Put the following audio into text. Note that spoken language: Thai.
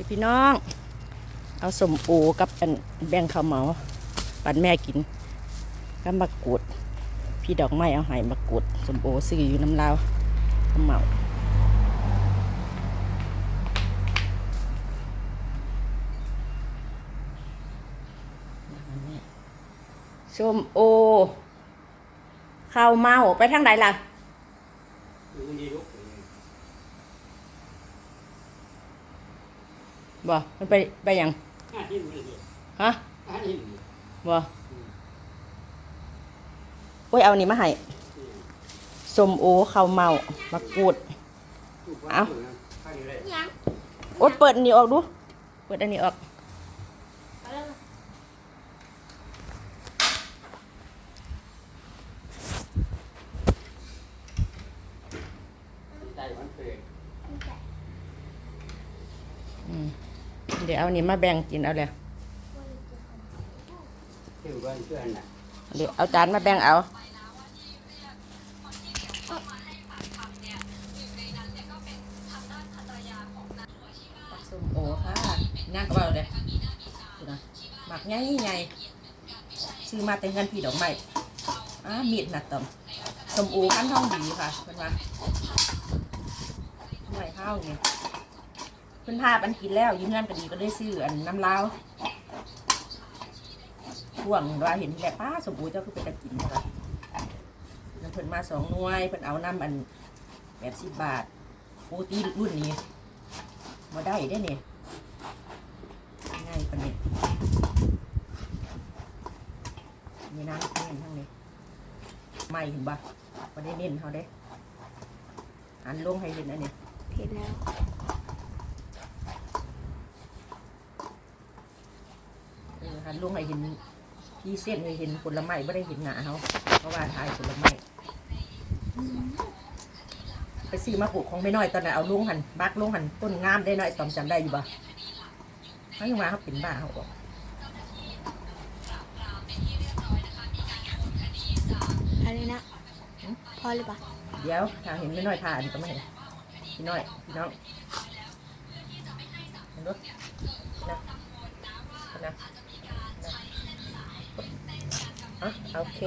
นี่พี่น้อง เอาสมโอกับอันแบงข้าวเหมาปันแม่กินก็มากรูด พี่ดอกไม้เอาหายมากรูดสมโอซื้ออยู่น้ำลาวข้าวเหมาสมโอข้าวเมาไปทางไหนล่ะ บ่มันไปไปหยังฮะบ่โอ้ยเอานี่มาให้ส้มโอข้าวเมามะกรูดเอาโอ๊ตเปิดอันนี้ออกดู เปิดอันนี้ออกอืม เดี๋ยวเอานี่มาแบ่งกินเอาเลยเดี๋ยวเอาจานมาแบ่งเอาส้มโอค่ะนั่งก็เอาเลยดูนะหมักใหญ่ใหญ่ซื้อมาแต่เงินพี่ดอกไม้อ้ามีดหนักต่ำส้มโอขั้นท้องดีค่ะเพื่อนว่าทำไมข้าวเนี่ยเพื่อนพาปันกินแล้วยืมเงินก็ดีก็ได้ซื้ออันน้ำลาวช่วงว่าเห็นแหละป้าสมบูรณ์เจ้าคือเป็นตะกินค่ะแล้วเพิ่นมาสองหน่วยเพิ่นเอาน้ำอันแปดสิบบาทโอตีรุ่นนี้มาได้ได้เนี่ยง่ายปานนี้มีน้ำเน้นทั้งนี้ไม่เห็นบ่มาได้เน้นเขาเด้หันลงให้เห็นอันนี้เห็นแล้ว เออ หันลงให้เห็นที่เส้นให้เห็นผลไม้ไม่ได้เห็นหนาเขาเพราะว่าทายผลไม้ไปซื้อมาปลูกของไม่น้อยตอนนั้นเอาลงหันบักลงหันต้นงามได้น้อยตอมจำได้อยู่บ่เขายังมาเขาเป็นบ้าเขาบอกอะไรนะพอเลยปะเดี๋ยวถ้าเห็นไม่น้อยทาอันนี้ก็ไม่เห็นพี่น้อยพี่น้องเห็นรถนะนะนะ อะโอเค